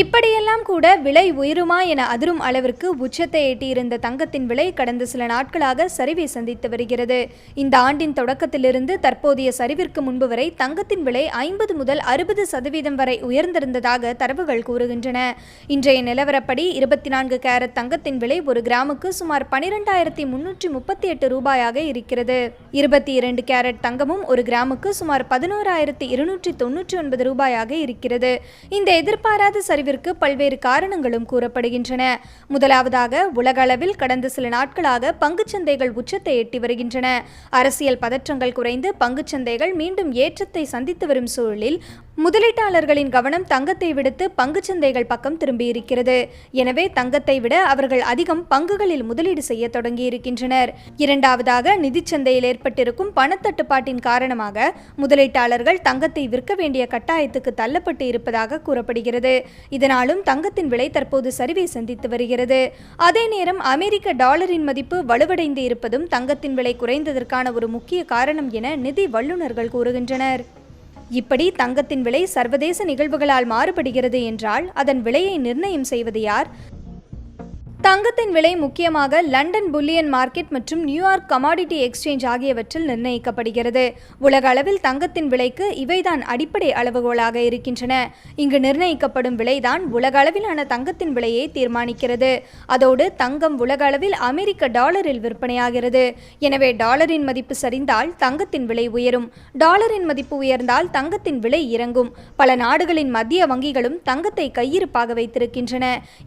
இப்படியெல்லாம் கூட விலை உயருமா என அதிரும் அளவிற்கு உச்சத்தை எட்டியிருந்த தங்கத்தின் விலை கடந்த சில நாட்களாக சரிவை சந்தித்து வருகிறது. இந்த ஆண்டின் தொடக்கத்திலிருந்து தற்போதைய சரிவிற்கு முன்பு வரை தங்கத்தின் விலை ஐம்பது முதல் அறுபது சதவீதம் வரை உயர்ந்திருந்ததாக தரவுகள் கூறுகின்றன. இன்றைய நிலவரப்படி இருபத்தி நான்கு கேரட் தங்கத்தின் விலை ஒரு கிராமுக்கு சுமார் பனிரெண்டாயிரத்தி முன்னூற்றி முப்பத்தி எட்டு ரூபாயாக இருக்கிறது. இருபத்தி இரண்டு கேரட் தங்கமும் ஒரு கிராமுக்கு சுமார் பதினோராயிரத்தி இருநூற்றி தொன்னூற்றி ஒன்பது ரூபாயாக இருக்கிறது. இந்த எதிர்பாராத குறைவிற்கு பல்வேறு காரணங்களும் கூறப்படுகின்றன. முதலாவதாக உலக அளவில் கடந்த சில நாட்களாக பங்குச்சந்தைகள் உச்சத்தை எட்டி வருகின்றன. அரசியல் பதற்றங்கள் குறைந்து பங்குச்சந்தைகள் மீண்டும் ஏற்றத்தை சந்தித்து வரும் சூழலில் முதலீட்டாளர்களின் கவனம் தங்கத்தை விடுத்து பங்குச்சந்தைகள் பக்கம் திரும்பியிருக்கிறது. எனவே தங்கத்தை விட அவர்கள் அதிகம் பங்குகளில் முதலீடு செய்ய தொடங்கியிருக்கின்றனர். இரண்டாவதாக நிதிச்சந்தையில் ஏற்பட்டிருக்கும் பணத்தட்டுப்பாட்டின் காரணமாக முதலீட்டாளர்கள் தங்கத்தை விற்க வேண்டிய கட்டாயத்துக்கு தள்ளப்பட்டு இருப்பதாக கூறப்படுகிறது. இதனாலும் தங்கத்தின் விலை தற்போது சரிவை சந்தித்து வருகிறது. அதே நேரம் அமெரிக்க டாலரின் மதிப்பு வலுவடைந்து இருப்பதும் தங்கத்தின் விலை குறைந்ததற்கான ஒரு முக்கிய காரணம் என நிதி வல்லுநர்கள் கூறுகின்றனர். இப்படி தங்கத்தின் விலை சர்வதேச நிகழ்வுகளால் மாறுபடுகிறது என்றால் அதன் விலையை நிர்ணயம் செய்வது யார்? தங்கத்தின் விலை முக்கியமாக லண்டன் புல்லியன் மார்க்கெட் மற்றும் நியூயார்க் கமாடிட்டி எக்ஸ்சேஞ்ச் ஆகியவற்றில் நிர்ணயிக்கப்படுகிறது. உலக அளவில் தங்கத்தின் விலைக்கு இவைதான் அடிப்படை அளவுகோலாக இருக்கின்றன. இங்கு நிர்ணயிக்கப்படும் விலைதான் உலக அளவிலான தங்கத்தின் விலையை தீர்மானிக்கிறது. அதோடு தங்கம் உலக அளவில் அமெரிக்க டாலரில் விற்பனையாகிறது. எனவே டாலரின் மதிப்பு சரிந்தால் தங்கத்தின் விலை உயரும். டாலரின் மதிப்பு உயர்ந்தால் தங்கத்தின் விலை இறங்கும். பல நாடுகளின் மத்திய வங்கிகளும் தங்கத்தை கையிருப்பாக வைத்திருக்கின்றன.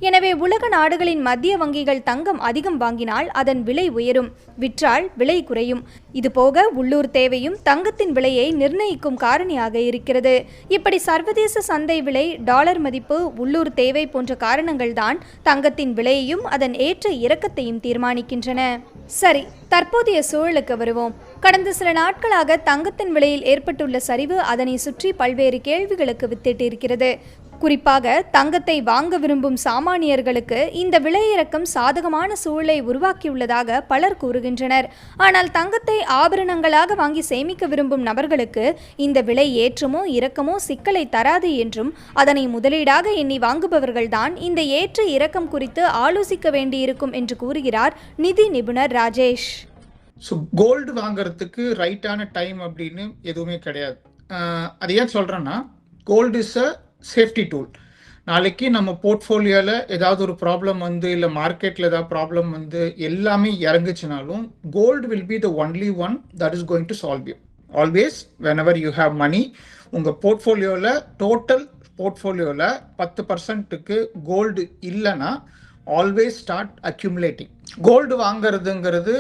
எனவே உலக நாடுகளின் மத்திய வங்கிகள் தங்கம் அதிகம் வாங்கினால் அதன் விலை உயரும். விற்றால் விலை குறையும். இதுபோக உள்ளூர் தேவையும் தங்கத்தின் விலையை நிர்ணயிக்கும் காரணியாக இருக்கிறது. இப்படி சர்வதேச சந்தை விலை டாலர் மதிப்பு உள்ளூர் தேவை போன்ற காரணங்கள்தான் தங்கத்தின் விலையையும் அதன் ஏற்ற இறக்கத்தையும் தீர்மானிக்கின்றன. சரி தற்போதைய சூழலுக்கு வருவோம். கடந்த சில நாட்களாக தங்கத்தின் விலையில் ஏற்பட்டுள்ள சரிவு அதனை சுற்றி பல்வேறு கேள்விகளுக்கு வித்திட்டிருக்கிறது. குறிப்பாக தங்கத்தை வாங்க விரும்பும் சாமானியர்களுக்கு இந்த விலையிறக்கம் சாதகமான சூழலை உருவாக்கியுள்ளதாக பலர் கூறுகின்றனர். ஆனால் தங்கத்தை ஆபரணங்களாக வாங்கி சேமிக்க விரும்பும் நபர்களுக்கு இந்த விலை ஏற்றமோ இறக்கமோ சிக்கலை தராது என்றும் அதனை முதலீடாக எண்ணி வாங்குபவர்கள்தான் இந்த ஏற்ற இறக்கம் குறித்து ஆலோசிக்க வேண்டியிருக்கும் என்று கூறுகிறார் நிதி நிபுணர் ராஜேஷ். ஸோ கோல்டு வாங்குறதுக்கு ரைட்டான டைம் அப்படின்னு எதுவுமே கிடையாது. அது ஏன் சொல்கிறேன்னா gold is a safety tool. நாளைக்கு நம்ம போர்ட்ஃபோலியோவில் ஏதாவது ஒரு ப்ராப்ளம் வந்து இல்லை மார்க்கெட்டில் ஏதாவது ப்ராப்ளம் வந்து எல்லாமே இறங்குச்சுனாலும் gold will be the only one that is going to solve you always whenever you have money உங்கள் போர்ட்ஃபோலியோவில் டோட்டல் போர்ட்ஃபோலியோவில் பத்து பர்சன்ட்டுக்கு கோல்டு இல்லைன்னா ஆல்வேஸ் ஸ்டார்ட் அக்யூமுலேட்டிங் கோல்டு வாங்குறதுங்கிறது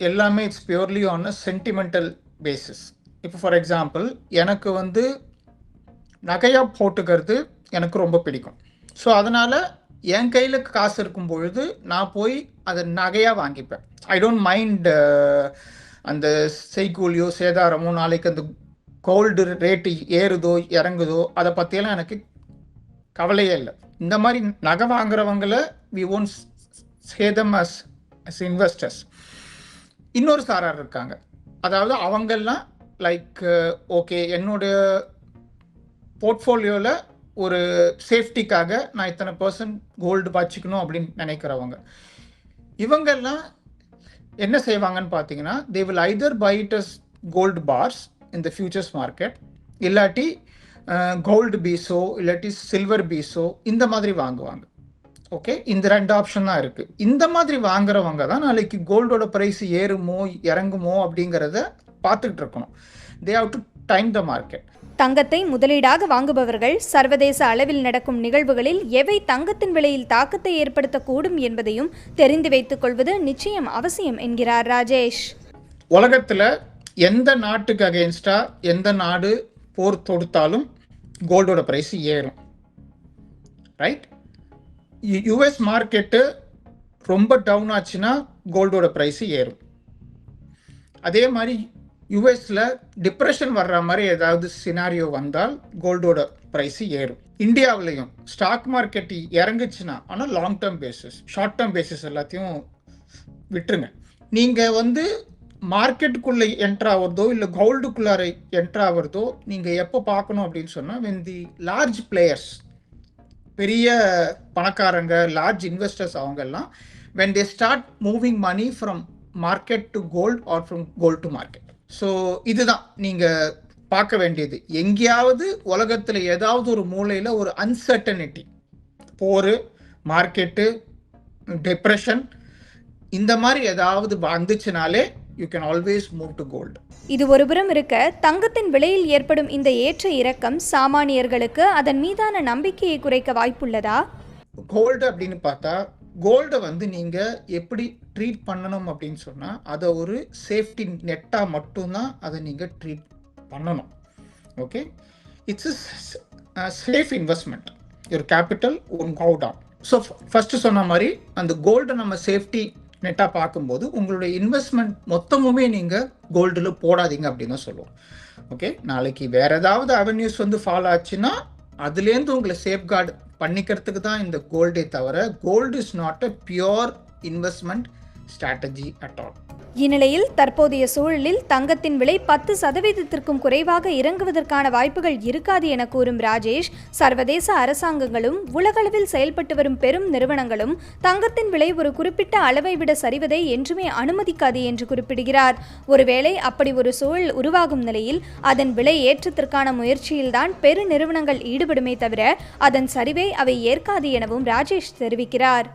எல்லாமே it's purely on a sentimental basis இப்போ ஃபார் எக்ஸாம்பிள் எனக்கு வந்து நகையாக போட்டுக்கிறது எனக்கு ரொம்ப பிடிக்கும். ஸோ அதனால் என் கையில் காசு இருக்கும் பொழுது நான் போய் அதை நகையாக வாங்கிப்பேன். ஐ டோன்ட் மைண்ட் அந்த செய்கூலியோ சேதாரமோ நாளைக்கு அந்த கோல்டு ரேட்டு ஏறுதோ இறங்குதோ அதை பற்றியெல்லாம் எனக்கு கவலையே இல்லை. இந்த மாதிரி நகை வாங்குறவங்களை வி ஓன்ட் சேதம் அஸ் அஸ் இன்வெஸ்டர்ஸ் இன்னொரு சாரார் இருக்காங்க. அதாவது அவங்கெல்லாம் லைக் ஓகே என்னோட போர்ட்ஃபோலியோவில் ஒரு சேஃப்டிக்காக நான் இத்தனை பர்சன்ட் கோல்டு வச்சுக்கணும் அப்படின்னு நினைக்கிறவங்க. இவங்கெல்லாம் என்ன செய்வாங்கன்னு பார்த்தீங்கன்னா they will either buy this as gold bars இந்த ஃபியூச்சர்ஸ் மார்க்கெட் இல்லாட்டி கோல்டு பீஸோ இல்லாட்டி சில்வர் பீஸோ இந்த மாதிரி வாங்குவாங்க. ஓகே இந்த ரெண்டு ஆப்ஷன் தான் இருக்குது இந்த மாதிரி வாங்குறவங்க தான் நாளைக்கு கோல்டோட ப்ரைஸ் ஏறுமோ இறங்குமோ அப்படிங்கிறத பார்த்துக்கிட்டு இருக்கணும். They have to time the market தங்கத்தை முதலீடாக வாங்குபவர்கள் சர்வதேச அளவில் நடக்கும் நிகழ்வுகளில் எவை தங்கத்தின் விலையில் தாக்கத்தை ஏற்படுத்தக்கூடும் என்பதையும் தெரிந்து வைத்துக் கொள்வது நிச்சயம் அவசியம் என்கிறார் ராஜேஷ். உலகத்தில் எந்த நாட்டுக்கு அகேன்ஸ்டா எந்த நாடு போர் தொடுத்தாலும் கோல்டோட ப்ரைஸ் ஏறும். ரைட் யுஎஸ் மார்க்கெட்டு ரொம்ப டவுன் ஆச்சுன்னா கோல்டோட ப்ரைஸ் ஏறும். அதே மாதிரி யூஎஸில் டிப்ரெஷன் வர்ற மாதிரி ஏதாவது சினாரியோ வந்தால் கோல்டோட ப்ரைஸ் ஏறும். இந்தியாவிலையும் ஸ்டாக் மார்க்கெட் இறங்குச்சுன்னா ஆனால் long term basis short term basis எல்லாத்தையும் விட்டுருங்க. நீங்கள் வந்து மார்க்கெட்டுக்குள்ளே என்ட்ரு ஆகிறதோ இல்லை கோல்டுக்குள்ளார என்ட்ரு ஆகிறதோ நீங்கள் எப்போ பார்க்கணும் அப்படின்னு சொன்னால் வென் தி லார்ஜ் பிளேயர்ஸ் பெரிய பணக்காரங்க லார்ஜ் இன்வெஸ்டர்ஸ் அவங்கெல்லாம் when they start moving money from market to gold or from gold to market so இதுதான் நீங்க பார்க்க வேண்டியது. எங்கேயாவது உலகத்துல ஏதாவது ஒரு மூலையில ஒரு அன்சர்டனிட்டி போர் மார்க்கெட்டு டிப்ரெஷன் இந்த மாதிரி ஏதாவது வந்துச்சுனாலே you can always move to gold இது ஒருபுறம் இருக்க தங்கத்தின் விலையில் ஏற்படும் இந்த ஏற்ற இறக்கம் சாமானியர்களுக்கு அதன் மீதான நம்பிக்கையை குறைக்க வாய்ப்புள்ளதா? கோல்டு அப்படின்னு பார்த்தா கோல்டை வந்து நீங்கள் எப்படி ட்ரீட் பண்ணணும் அப்படின்னு சொன்னால் அதை ஒரு சேஃப்டி நெட்டாக மட்டும்தான் அதை நீங்கள் ட்ரீட் பண்ணணும். ஓகே இட்ஸ் சேஃப் இன்வெஸ்ட்மெண்ட் ஒரு capital won't go down so first சொன்ன மாதிரி அந்த கோல்டை நம்ம சேஃப்டி நெட்டாக பார்க்கும்போது உங்களுடைய இன்வெஸ்ட்மெண்ட் மொத்தமுமே நீங்கள் கோல்டில் போடாதீங்க அப்படின்னு தான் சொல்லுவோம். ஓகே நாளைக்கு வேறு ஏதாவது அவென்யூஸ் வந்து ஃபாலோ ஆச்சுன்னா அதுலேருந்து உங்களை சேஃப்கார்டு பண்ணிக்கிறதுக்கு தான் இந்த கோல்டே தவிர gold is not a pure investment strategy at all இந்நிலையில் தற்போதைய சூழலில் தங்கத்தின் விலை பத்து சதவீதத்திற்கும் குறைவாக இறங்குவதற்கான வாய்ப்புகள் இருக்காது என கூறும் ராஜேஷ் சர்வதேச அரசாங்கங்களும் உலகளவில் செயல்பட்டு வரும் பெரும் நிறுவனங்களும் தங்கத்தின் விலை ஒரு குறிப்பிட்ட அளவை விட சரிவதை என்றுமே அனுமதிக்காது என்று குறிப்பிடுகிறார். ஒருவேளை அப்படி ஒரு சூழல் உருவாகும் நிலையில் அதன் விலை ஏற்றத்திற்கான முயற்சியில்தான் பெரு நிறுவனங்கள் ஈடுபடுமே தவிர அதன் சரிவை அவை ஏற்காது எனவும் ராஜேஷ் தெரிவிக்கிறார்.